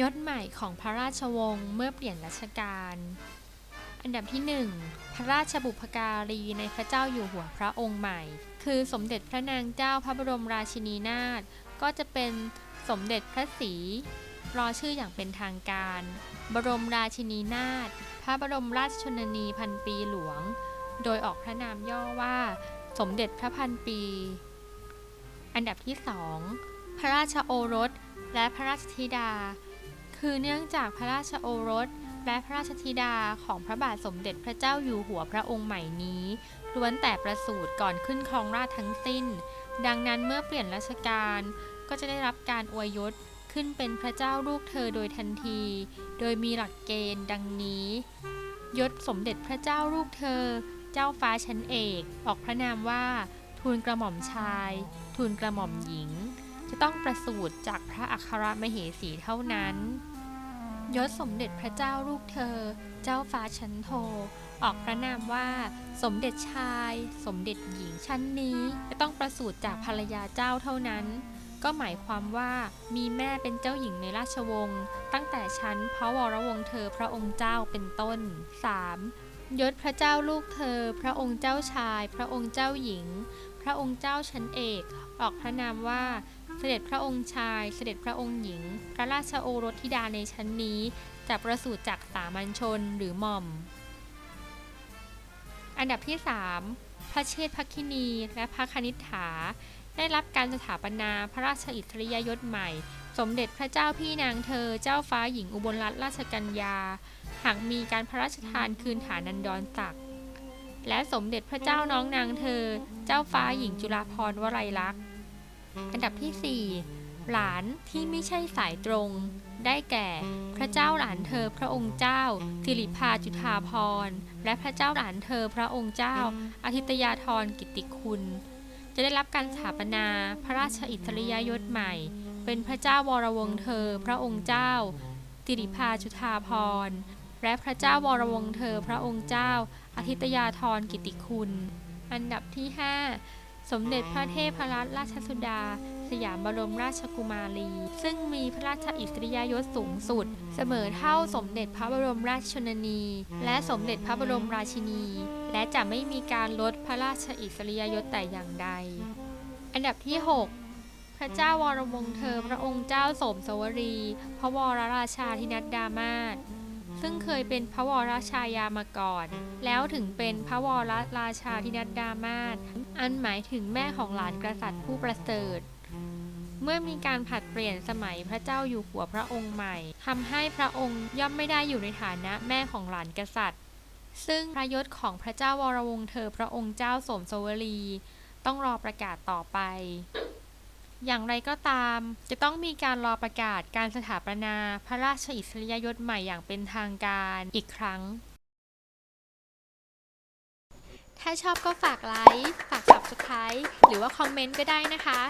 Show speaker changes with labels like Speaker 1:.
Speaker 1: ยศใหม่ของพระราชวงศ์เมื่อเปลี่ยนรัชกาล อันดับที่ 1 พระราชบุพการีในพระเจ้าอยู่หัวพระองค์ใหม่ คือสมเด็จพระนางเจ้าพระบรมราชินีนาถ ก็จะเป็นสมเด็จพระศรีรอชื่ออย่างเป็นทางการ บรมราชินีนาถ พระบรมราชชนนีพันปีหลวง โดยออกพระนามย่อว่า สมเด็จพระพันปี อันดับที่ 2 พระราชโอรสและพระราชธิดา คือเนื่องจากพระราชโอรส และพระราชธิดาของพระบาทสมเด็จพระเจ้าอยู่หัวพระองค์ใหม่นี้ล้วนแต่ประสูติก่อนขึ้นครองราชทั้งสิ้น ดังนั้นเมื่อเปลี่ยนราชการ ก็จะได้รับการอวยยศขึ้นเป็นพระเจ้าลูกเธอโดยทันที โดยมีหลักเกณฑ์ดังนี้ ยศสมเด็จพระเจ้าลูกเธอ เจ้าฟ้าชั้นเอก ออกพระนามว่า ทูลกระหม่อมชาย ทูลกระหม่อมหญิง จะต้องประสูติจากพระอัครมเหสีเท่านั้น ยศสมเด็จพระเจ้าลูกเธอ เจ้าฟ้าชั้นโท ออกพระนามว่า สมเด็จชาย สมเด็จหญิงชั้นนี้จะต้องประสูติจากภรรยาเจ้าเท่านั้น ก็หมายความว่ามีแม่เป็นเจ้าหญิงในราชวงศ์ตั้งแต่ชั้นพระวรวงศ์เธอพระองค์เจ้าเป็นต้น 3. ยศพระเจ้าลูกเธอ พระองค์เจ้าชาย พระองค์เจ้าหญิง พระองค์เจ้าชั้นเอก ออกพระนามว่า เสด็จพระองค์ชาย เสด็จพระองค์หญิง พระราชโอรสธิดาในชั้นนี้จะประสูติจากสามัญชนหรือหม่อม อันดับที่ 3 พระเชษฐคินีและพระคณิษฐา ได้รับการสถาปนาพระราชอิสริยยศใหม่ สมเด็จพระเจ้าพี่นางเธอเจ้าฟ้าหญิงอุบลรัตนราชกัญญา หากมีการพระราชทานคืนฐานันดรศักดิ์และสมเด็จพระเจ้าน้องนางเธอ เจ้าฟ้าหญิงจุฬาภรณ์วลัยลักษณ์ อันดับที่ 4 หลานที่ไม่ใช่สายตรง ได้แก่ พระเจ้าหลานเธอพระองค์เจ้า สิริภาจุฑาภรและพระเจ้าหลานเธอพระองค์เจ้า อาทิตยาธรกิติคุณ จะได้รับการสถาปนาพระราชอิสริยยศใหม่ เป็นพระเจ้าวรวงเธอพระองค์เจ้า สิริภาจุฑาภรและพระเจ้าวรวงเธอพระองค์เจ้า อาทิตยาธรกิตติคุณ อันดับที่ 5 สมเด็จพระเทพรัตนราชสุดา สยามบรมราชกุมารี ซึ่งมีพระราชอิสริยยศสูงสุด เสมอเท่าสมเด็จพระบรมราชชนนี และสมเด็จพระบรมราชินี และจะไม่มีการลดพระราชอิสริยยศแต่อย่างใด อันดับที่ 6พระเจ้าวรวงศ์เธอพระองค์เจ้าสมสวรี พระวรราชาธินัดดามาศซึ่งเคยเป็นพระวรราชายามาก่อน แล้วถึงเป็นพระวรราชาธินัดดามาศ อันหมายถึงแม่ของหลานกษัตริย์ผู้ประเสริฐ เมื่อมีการผัดเปลี่ยนสมัยพระเจ้าอยู่หัวพระองค์ใหม่ทำให้พระองค์ย่อมไม่ได้อยู่ในฐานะแม่ของหลานกษัตริย์ ซึ่งพระยศของพระเจ้าวรวงศ์เธอพระองค์เจ้าสมสวรี ต้องรอประกาศต่อไป อย่างไรก็ตาม จะต้องมีการรอประกาศการสถาปนาพระราชอิสริยยศใหม่อย่างเป็นทางการอีกครั้งถ้าชอบก็ฝากไลค์ ฝาก Subscribe หรือว่าคอมเมนต์ก็ได้นะคะ